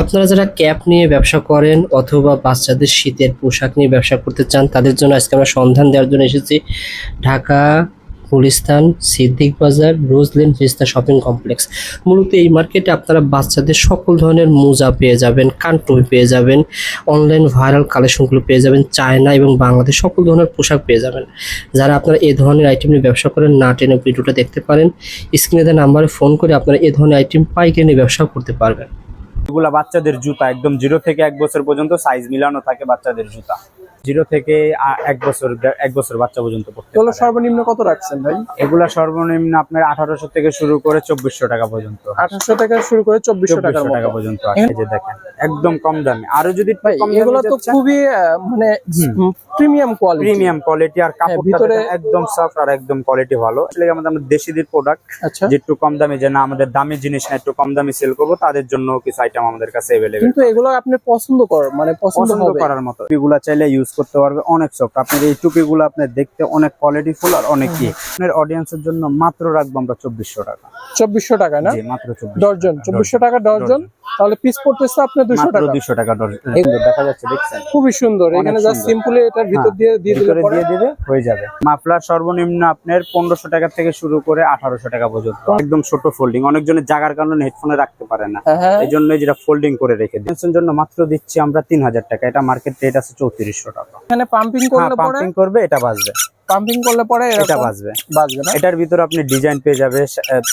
আপনারা যারা ক্যাপ নিয়ে ব্যবসা করেন অথবা বাচ্চাদের শীতের পোশাক নিয়ে ব্যবসা করতে চান, তাদের জন্য আজকে আমরা সন্ধান দেওয়ার জন্য এসেছি। ঢাকা, গুলিস্তান, সিদ্দিক বাজার, রোজলেন ফিস্তা শপিং কমপ্লেক্স। মূলত এই মার্কেটে আপনারা বাচ্চাদের সকল ধরনের মোজা পেয়ে যাবেন কানটুই পেয়ে যাবেন, অনলাইন ভাইরাল কালেকশনগুলো পেয়ে যাবেন, চায়না এবং বাংলাদেশ সকল ধরনের পোশাক পেয়ে যাবেন। যারা আপনারা এই ধরনের আইটেম নিয়ে ব্যবসা করেন, না টেনে ভিডিওটা দেখতে পারেন। স্ক্রিনে দেওয়া নাম্বারে ফোন করে আপনারা এই ধরনের আইটেম পাইকারি নিয়ে ব্যবসা করতে পারবেন। এগুলা বাচ্চাদের জুতা একদম জিরো থেকে এক বছর পর্যন্ত সাইজ মিলানো থাকে বাচ্চাদের জুতা। জিরো থেকে এক বছর এক বছর বাচ্চা পর্যন্ত পড়তে এগুলো সর্বনিম্ন কত রাখছেন ভাই? এগুলা সর্বনিম্ন আপনার আঠারোশো থেকে শুরু করে চব্বিশশো টাকা পর্যন্ত। আঠারোশো থেকে শুরু করে চব্বিশশো টাকা পর্যন্ত আছে। দেখেন। একদম কম দামে। আরও যদি এগুলো তো খুবই মানে প্রিমিয়াম কোয়ালিটি প্রিমিয়াম কোয়ালিটি আর কাপড়টা একদম সফট আর একদম কোয়ালিটি ভালো। আসলে আমাদের আমাদের দেশিদের প্রোডাক্ট আচ্ছা। যে একটু কম দামে যে না আমাদের দামি জিনিস না একটু কম দামে সেল করব তাদের জন্য কিছু আইটেম আমাদের কাছে অ্যাভেলেবেল কিন্তু এগুলো আপনি পছন্দ কর মানে পছন্দ করার মতো। টুপিগুলো চাইলে ইউজ করতে পারবে অনেক সফট আপনার এই টুপিগুলো আপনার দেখতে অনেক কোয়ালিটি ফুল আর অনেক কি আপনার অডিয়েন্সের জন্য মাত্র রাখব আমরা চব্বিশশো টাকা। চব্বিশশো টাকা না? জি মাত্র চব্বিশ ডর্জন চব্বিশশো টাকা ডর্জন তাহলে পিস পড়তেছে আপনার দুশো মাত্র টাকা। দুইশো টাকা ডজন দেখা যাচ্ছে দেখছেন? খুবই সুন্দর। এখানে জাস্ট সিম্পলি এটার ভিতর হ্যাঁ, দিয়ে দিয়ে দিলে দিয়ে দিবে হয়ে যাবে। মাফলার সর্বনিম্ন আপনার পনেরোশো টাকা থেকে শুরু করে আঠারোশো টাকা পর্যন্ত। একদম ছোট ফোল্ডিং অনেকজনের জায়গার কারণে হেডফোনে রাখতে পারে না। হ্যাঁ হ্যাঁ। এই জন্য যেটা ফোল্ডিং করে রেখে দিই। জন্য মাত্র দিচ্ছি আমরা তিন হাজার টাকা। এটা মার্কেট রেট আছে চৌত্রিশশো টাকা। এখানে পাম্পিং হ্যাঁ করলে পাম্পিং করবে এটা বাজবে। পাম্পিং করলে পরে এটা বাজবে বাজবে না? এটার ভিতরে আপনি ডিজাইন পেয়ে যাবে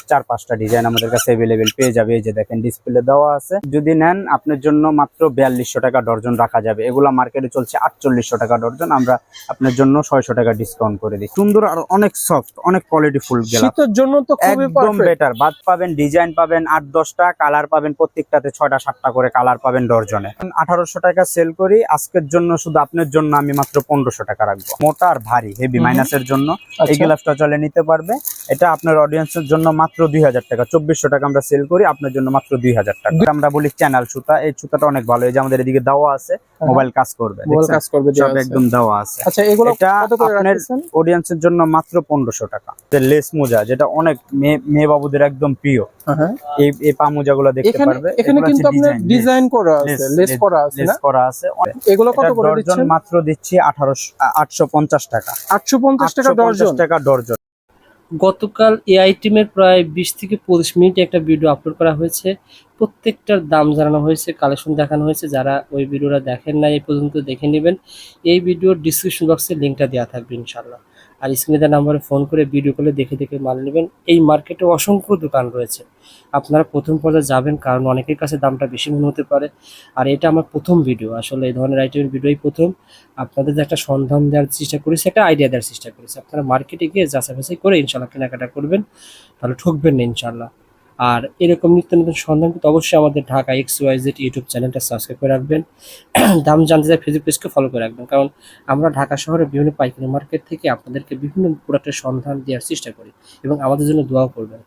চার পাঁচটা ডিজাইন আমাদের কাছে অ্যাভেলেবেল পেয়ে যাবে। এই যে দেখেন ডিসপ্লে দেওয়া আছে। যদি নেন আপনার জন্য মাত্র বিয়াল্লিশশো টাকা ডর্জন রাখা যাবে। এগুলা মার্কেটে চলছে আটচল্লিশশো টাকা ডর্জন। আমরা আপনার জন্য ছয়শো টাকা ডিসকাউন্ট করে দিই সুন্দর আর অনেক সফট অনেক কোয়ালিটি ফুল গেলা শীতের জন্য তো খুবই একদম বেটার বাদ পাবেন ডিজাইন পাবেন আট দশটা কালার পাবেন প্রত্যেকটাতে ছয়টা সাতটা করে কালার পাবেন ডর্জনে। আঠারোশো টাকা সেল করি। আজকের জন্য শুধু আপনার জন্য আমি মাত্র পনেরোশো টাকা রাখব। মোটা আর ভারী হেভি মাইনাসের জন্য। এই আচ্ছা। গ্লাসটা চলে নিতে পারবে। এটা আপনার অডিয়েন্সের জন্য মাত্র দুই হাজার টাকা। চব্বিশশো টাকা আমরা সেল করি আপনার জন্য মাত্র দুই হাজার টাকা। আমরা বলি চ্যানেল সুতা। এই সুতাটা অনেক ভালো। এই যে আমাদের এদিকে দেওয়া আছে মোবাইল কাজ করবে কাজ করবে সব একদম দেওয়া আছে। আচ্ছা এগুলো এটা আপনার অডিয়েন্সের জন্য মাত্র পনেরোশো টাকা। লেস মোজা যেটা অনেক মেয়ে বাবুদের একদম প্রিয়। হ্যাঁ এই এই পা মোজাগুলো দেখতে পারবে। এখানে কিন্তু আপনার ডিজাইন করা আছে লেস করা আছে lace করা আছে। এগুলো কত করে দিচ্ছেন? মাত্র দিচ্ছি আঠারোশো আটশো পঞ্চাশ টাকা। আটশো পঞ্চাশ টাকা ডর্জন গতকাল এই টিমের প্রায় বিশ থেকে পঁচিশ মিনিট একটা ভিডিও আপলোড করা হয়েছে। প্রত্যেকটার দাম জানানো হয়েছে কালেকশন দেখানো হয়েছে। যারা ওই ভিডিওটা দেখেন না এই পর্যন্ত দেখে নেবেন। এই ভিডিওর ডিসক্রিপশন বক্সে লিঙ্কটা দেওয়া থাকবে ইনশাল্লাহ আর স্ক্রিনে দেওয়া নাম্বারে ফোন করে ভিডিও কলে দেখে দেখে মাল নেবেন। এই মার্কেটে অসংখ্য দোকান রয়েছে। আপনারা প্রথম পর্যায়ে যাবেন, কারণ অনেকের কাছে দামটা বেশি মনে হতে পারে। আর এটা আমার প্রথম ভিডিও আসলে এই ধরনের আইটেমের ভিডিওই প্রথম। আপনাদের একটা সন্ধান দেওয়ার চেষ্টা করেছি, একটা আইডিয়া দেওয়ার চেষ্টা করেছি। আপনারা মার্কেটে গিয়ে যাচাই বাছাই করে ইনশাল্লাহ কেনাকাটা করবেন। তাহলে ঠকবেন না ইনশাল্লাহ। আর এরকম নিত্য নতুন সন্ধান কিন্তু অবশ্যই আমাদের Dhaka X Y Z YouTube চ্যানেলটা সাবস্ক্রাইব করে রাখবেন। দাম জানতে চাই ফেসবুক পেজকে ফলো করে রাখবেন। কারণ আমরা ঢাকা শহরে বিভিন্ন পাইকারি মার্কেট থেকে আপনাদেরকে বিভিন্ন প্রোডাক্টের সন্ধান দেওয়ার চেষ্টা করি এবং আমাদের জন্য দোয়াও করবেন।